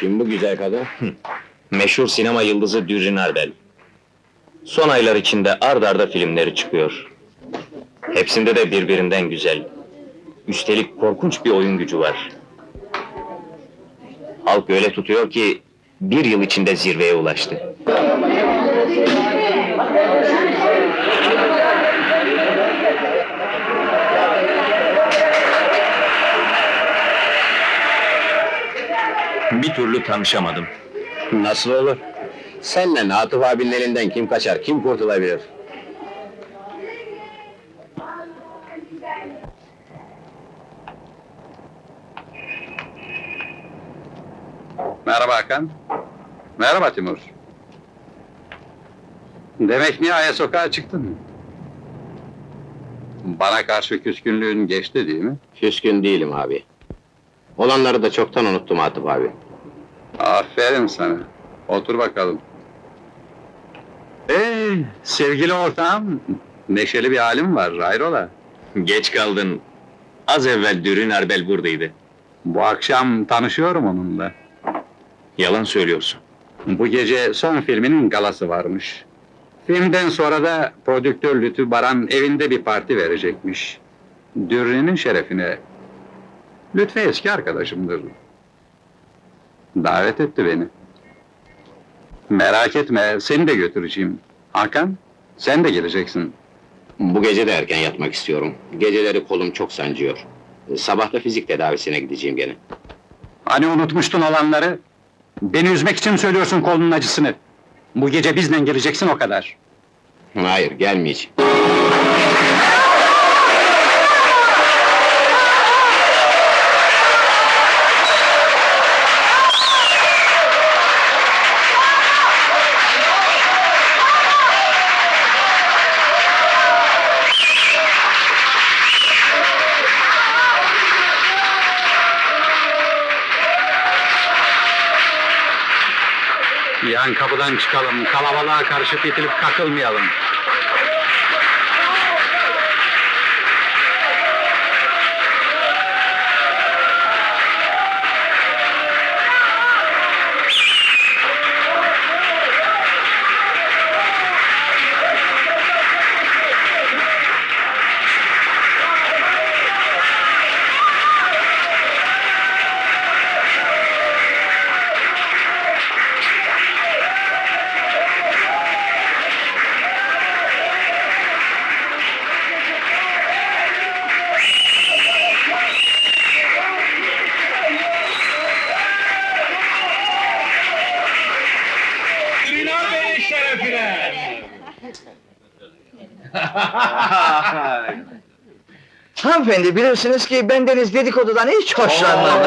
Kim bu güzel kadın? Meşhur sinema yıldızı Dürrin Arbel. Son aylar içinde ard arda filmleri çıkıyor. Hepsinde de birbirinden güzel. Üstelik korkunç bir oyun gücü var. Halk öyle tutuyor ki bir yıl içinde zirveye ulaştı. Bir türlü tanışamadım. Nasıl olur? Senle Atıf abinin elinden kim kaçar, kim kurtulabilir? Merhaba Hakan. Merhaba Timur. Demek nihayet sokağa çıktın. Bana karşı küskünlüğün geçti değil mi? Küskün değilim abi. Olanları da çoktan unuttum Atıf abi. Aferin sana. Otur bakalım. Ee, sevgili ortağım, neşeli bir halim var, hayrola? Geç kaldın. Az evvel Dürün Arbel buradaydı. Bu akşam tanışıyorum onunla. Yalan söylüyorsun. Bu gece son filminin galası varmış. Filmden sonra da prodüktör Lütfü Baran evinde bir parti verecekmiş. Dürri'nin şerefine. Lütfü eski arkadaşımdır. Davet etti beni. Merak etme, seni de götüreceğim. Hakan, sen de geleceksin. Bu gece de erken yatmak istiyorum. Geceleri kolum çok sancıyor. Sabah da fizik tedavisine gideceğim gene. Hani unutmuştun olanları? Beni üzmek için söylüyorsun kolunun acısını. Bu gece bizden geleceksin o kadar. Hayır, gelmeyeceğim. Yan kapıdan çıkalım, kalabalığa karışıp itilip kakılmayalım. Hanımefendi bilirsiniz ki bendeniz dedikodudan hiç hoşlanmam.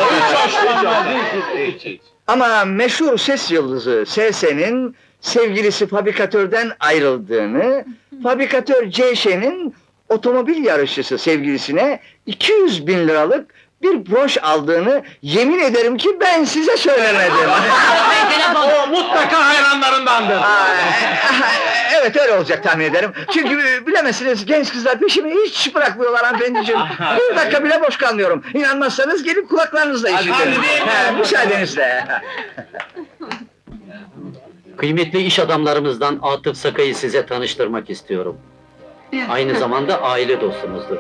Ama meşhur ses yıldızı SS'nin sevgilisi fabrikatörden ayrıldığını, fabrikatör CŞ'nin otomobil yarışçısı sevgilisine 200 bin liralık bir broş aldığını yemin ederim ki ben size söylemedim. O mutlaka hayranlarındandır. Aa, evet öyle olacak tahmin ederim. Çünkü bilemezsiniz genç kızlar peşimi hiç bırakmıyorlar hanımefendiciğim. Bir dakika bile boş kalmıyorum. İnanmazsanız gelip kulaklarınızla işitin. He, müsaadenizle. Kıymetli iş adamlarımızdan Atıf Sakay'ı size tanıştırmak istiyorum. Aynı zamanda aile dostumuzdur.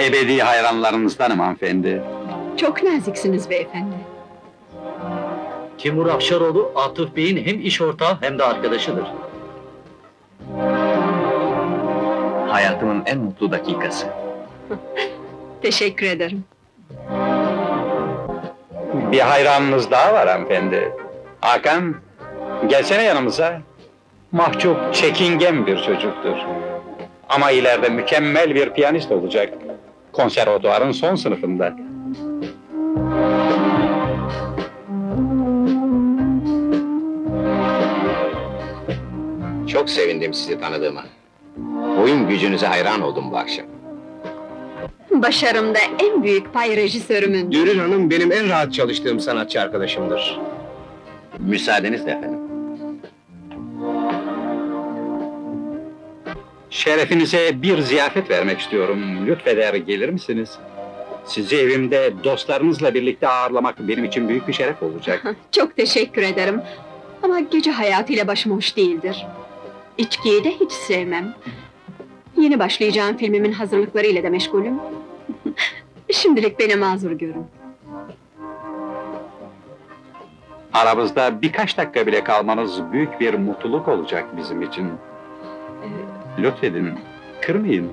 Ebedi hayranlarınızdanım hanımefendi. Çok naziksiniz beyefendi. Timur Afşaroğlu, Atıf Bey'in hem iş ortağı hem de arkadaşıdır. Hayatımın en mutlu dakikası. Teşekkür ederim. Bir hayranınız daha var hanımefendi. Hakan, gelsene yanımıza. Mahcup, çekingen bir çocuktur. Ama ileride mükemmel bir piyanist olacak. Konservatuvarın son sınıfında. Çok sevindim sizi tanıdığıma. Oyun gücünüze hayran oldum bu akşam. Başarımda en büyük pay rejisörümün. Dürür Hanım benim en rahat çalıştığım sanatçı arkadaşımdır. Müsaadenizle efendim. Şerefinize bir ziyafet vermek istiyorum. Lütfeder gelir misiniz? Sizi evimde dostlarınızla birlikte ağırlamak benim için büyük bir şeref olacak. Çok teşekkür ederim. Ama gece hayatıyla başım hoş değildir. İçkiyi de hiç sevmem. Yeni başlayacağım filmimin hazırlıklarıyla da meşgulüm. Şimdilik beni mazur görün. Aramızda birkaç dakika bile kalmanız büyük bir mutluluk olacak bizim için. Lütfedin, kırmayın.